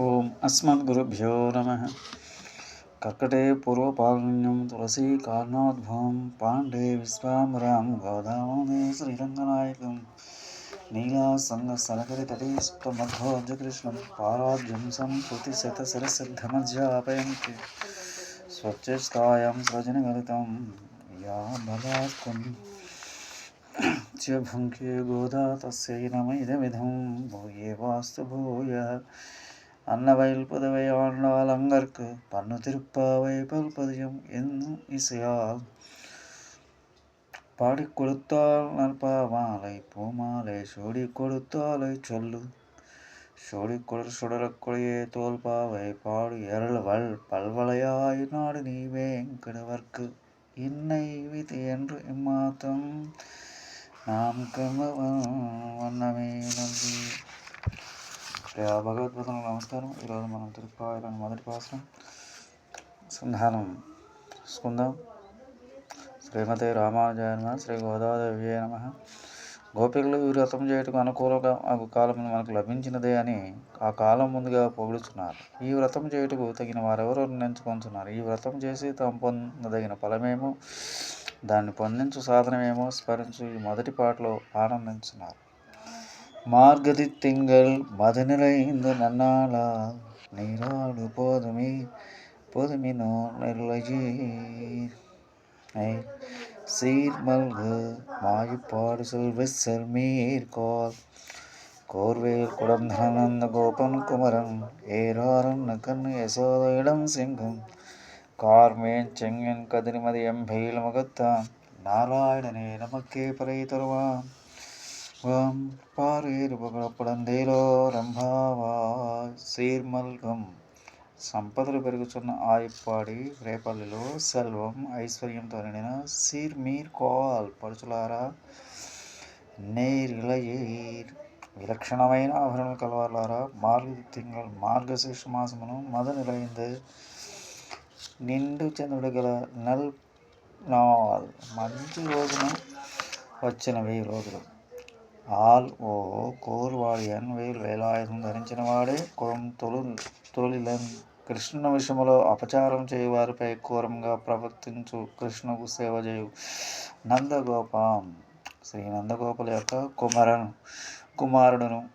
ॐ अस्मद्गुरुभ्यो नम। कर्कटे पूर्वपालन्यं तुलसीकारणोद्भवं पाण्डे विश्वाम्बरां गोदावने श्रीरङ्गनायकं नीलासङ्गसलकरितटीस्तमध्वजकृष्णं पाराब्जं संस्कृतिशतशिरसिद्धमज्जापयन्ति स्वच्छस्तायां सृजनगलितं या बलात्कं च भुङ्के गोदा तस्यै नमैदमिधं भूये वास्तु भूयः அன்னவயல் புதுவை ஆண்டால் அங்கற்கு பண்ணு திருப்பாவை பல்பதியம் என்னும் இசையால். பாடி கொடுத்தால் நற்பா மாலை பூமாலை சூடி கொடுத்தாலை சொல்லு. சோடி குளிர் சுடரக்குழையே தோல் பாவை பாடு எரள்வள் பல்வளையாய் நாடு நீ வேங்கடவர்க்கு. இன்னை விதி என்று இம்மாத்தம் நாம் கமவன் வண்ணமே நன்றி. ప్రియా నమస్కారం. ఈరోజు మనం తిరుపాయలను మొదటి పాసం సంధానం చూసుకుందాం. శ్రీమతి రామానుజాయ శ్రీ గోదాదేవి నమ. గోపికలు ఈ వ్రతం చేయటకు అనుకూలంగా ఆ కాలం మనకు లభించినదే అని ఆ కాలం ముందుగా పొగుడుచున్నారు. ఈ వ్రతం చేయుటకు తగిన వారెవరో నిర్ణయించుకుంటున్నారు ఈ వ్రతం చేసి తాము పొందదగిన ఫలమేమో దాన్ని పొందించు సాధనమేమో స్మరించు ఈ మొదటి పాటలో ఆనందించున్నారు. மார்கழி திங்கள் மதுநிறைந்து நன்னாளா? நீராடு போதுமே பொதுமினோ நெல்லையீர் சீர்மல்கு மாயப்பாடு செல்வெசல் மீர்கோர் கோர்வேல் குடந்தனந்த கோபன் குமரன் ஏராரன் நகன் யசோத இடம் சிங்கம். கார்மேன் செங்கன் கதிரிமதி எம்பெயில் முகத்தான் நாராயணனே நமக்கே பறை தருவான். வாம் பாரேறு புகழப்படந்தேலோ రంభావా సీర్మల్గం సంపదలు పెరుగుతున్న ఆయప్పాడి రేపల్లిలో సెల్వం ఐశ్వర్యంతో నిండిన సీర్ మీర్ కాల్ పడుచులారా నేరిలయీర్ విలక్షణమైన ఆభరణం కలవాలారా మార్గ తింగల్ మార్గశీర్ష మాసమును మద నిలైంది నిండు చంద్రుడు గల నల్ నాల్ మంచి రోజున వచ్చినవి రోజులు ఆల్ ఓ కోర్వాడియన్ వేలు వేలాయుధం ధరించిన వాడే. కురం తొలు తొలిలన్ కృష్ణ విషయంలో అపచారం చేయువారిపై క్రూరంగా ప్రవర్తించు కృష్ణకు సేవ చేయు. నందగోపాం శ్రీ నందగోపాల యొక్క కుమారను కుమారుడును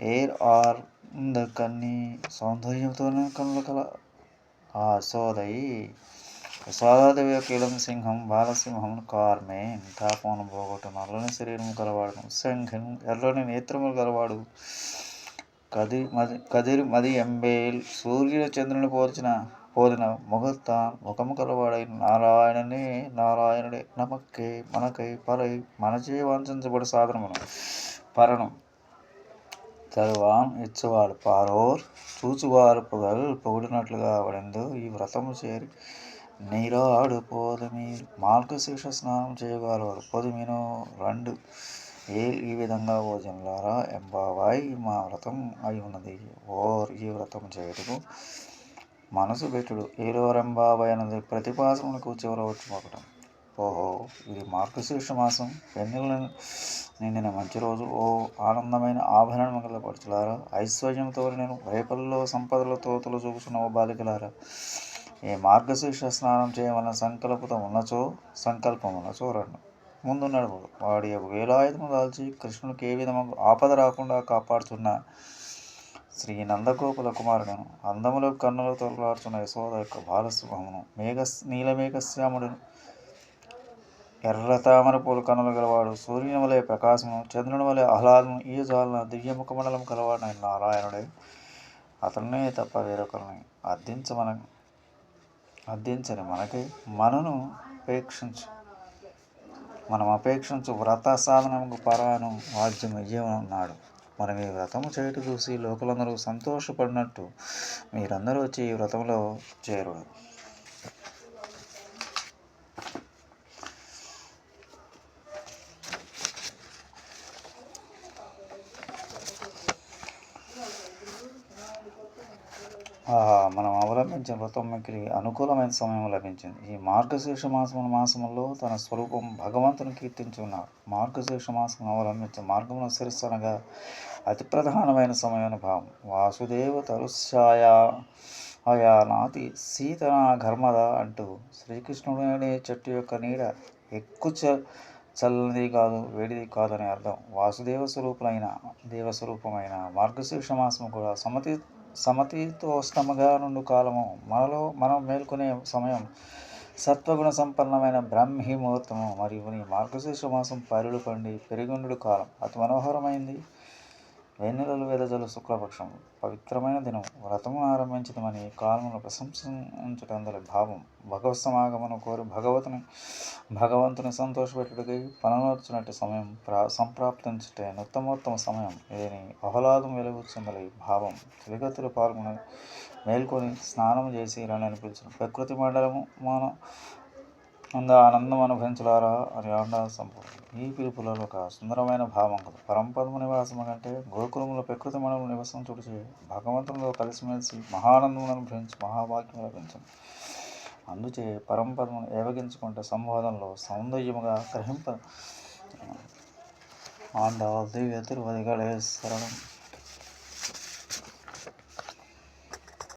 ఎయిర్ ఆర్ కన్ని సౌందర్యంతోనే కనుల కల. ఆ సోదయి కీలం సింహం బాలసింహం కార్మే. తాపమును పోగొట్టు నల్లని శరీరం గలవాడు శంఖం ఎర్రని నేత్రములు గలవాడు. కది మది కదిరి మది ఎంబేల్. సూర్యుడు చంద్రుని పోల్చిన పోలిన ముఖత్త ముఖము కలవాడై నారాయణనే నారాయణుడే నమక్కే మనకై పరై మనచే వాంఛించబడి సాధనమును పరణం తరువాన్ ఇచ్చువాడు. పారోర్ చూచువారు పొగల్ పొగిడినట్లుగా అవడిందు ఈ వ్రతము చేరి నీరాడు పోదమి మార్గశీర్ష స్నానం చేయగలవారు పొదిమిను రెండు. ఏ ఈ విధంగా భోజనులారా ఎంబావాయ్ మా వ్రతం అయి ఉన్నది. ఓర్ ఈ వ్రతం చేయుటకు మనసు పెట్టుడు. ఏలోరెంబాబాయ్ అన్నది ప్రతిపాసములకు చివర వచ్చి ఒకటం ఓహో ఇది మార్గశీర్ష మాసం. పెన్నెల నిండిన మంచి రోజు. ఓ ఆనందమైన ఆభరణం గల ఐశ్వర్యంతో నేను రేపల్లో సంపదలతో తోతలు చూపుచున్న ఓ బాలికలారా ఏ మార్గశీర్ష స్నానం చేయమన్న సంకల్పత ఉన్నచో సంకల్పం ఉన్నచో రెండు. ముందు నడుపుడు వాడి యొక్క వేలాయుధము దాల్చి కృష్ణునికి ఏ విధము ఆపద రాకుండా కాపాడుతున్న శ్రీ నందగోపుల కుమారుడును అందములో కన్నులు తొలలాడుతున్న యశోద యొక్క బాలస్వభావమును మేఘ నీలమేఘశ్యాముడును ఎర్ర తామర పూలు కన్నులు గలవాడు సూర్యుని వలె ప్రకాశము చంద్రుని వలె ఆహ్లాదము ఈ జాలన దివ్యముఖ మండలం కలవాడు నారాయణుడే. అతన్నే తప్ప వేరొకరిని అర్థించమని అర్థించని మనకి మనను అపేక్షించు మనం అపేక్షించు వ్రత సాధనముకు పరాను వాద్యం ఇయ్యమన్నాడు మనం ఈ వ్రతము చేయటం చూసి లోకలందరూ సంతోషపడినట్టు మీరందరూ వచ్చి ఈ వ్రతంలో చేరుడు మనం అవలంబించిన వ్రతం మిక్కిలి అనుకూలమైన సమయం లభించింది. ఈ మార్గశీర్ష మాసముల మాసములో తన స్వరూపం భగవంతుని కీర్తించి ఉన్నారు మార్గశీర్ష మాసం అవలంబించిన మార్గం శిరస్సనగా అతి ప్రధానమైన సమయం భావం. వాసుదేవ తరుశ్శాయ నాతి సీతన ఘర్మద అంటూ శ్రీకృష్ణుడనే చెట్టు యొక్క నీడ ఎక్కువ చ చల్లనిది కాదు వేడిది కాదని అర్థం. వాసుదేవ స్వరూపులైన దేవస్వరూపమైన మార్గశీర్ష మాసం కూడా సమతి సమతీతోష్ణముగా నుండి కాలము. మనలో మనం మేల్కొనే సమయం సత్వగుణ సంపన్నమైన బ్రాహ్మీ ముహూర్తము మరియు నీ మార్గశీర్ష మాసం పరులు పండి పెరుగుండు కాలం. అతి మనోహరమైంది. వెన్నెలలు వెదజలు శుక్లపక్షం పవిత్రమైన దినం వ్రతము ఆరంభించదమని కాలమును ప్రశంసించటందలి భావం. భగవత్ సమాగమను కోరి భగవతుని భగవంతుని సంతోషపెట్టుడికి పనులొచ్చినట్టు సమయం ప్రా సంప్రాప్తించటే ఉత్తమోత్తమ సమయం ఇదని ఆహ్లాదం వెలుగుచుందలి భావం. తిరిగతులు పాల్గొని మేల్కొని స్నానం చేసి రాని పిలిచిన ప్రకృతి మండలము మన అంద ఆనందం అనుభవించలారా? అని ఆండా సంపూర్ణ ఈ పిలుపులలో ఒక సుందరమైన భావం కదా పరంపదము నివాసము కంటే గోకులములో ప్రకృతి మనం నివాసం చూడిచి భగవంతునితో కలిసిమెలిసి మహానందమును అనుభవించి మహాభాగ్యం లభించింది అందుచే పరంపదమును ఏవగించుకుంటే సంవాదంలో సౌందర్యముగా గ్రహింప ఆండా దివ్య తిరువదిగలే శరణం.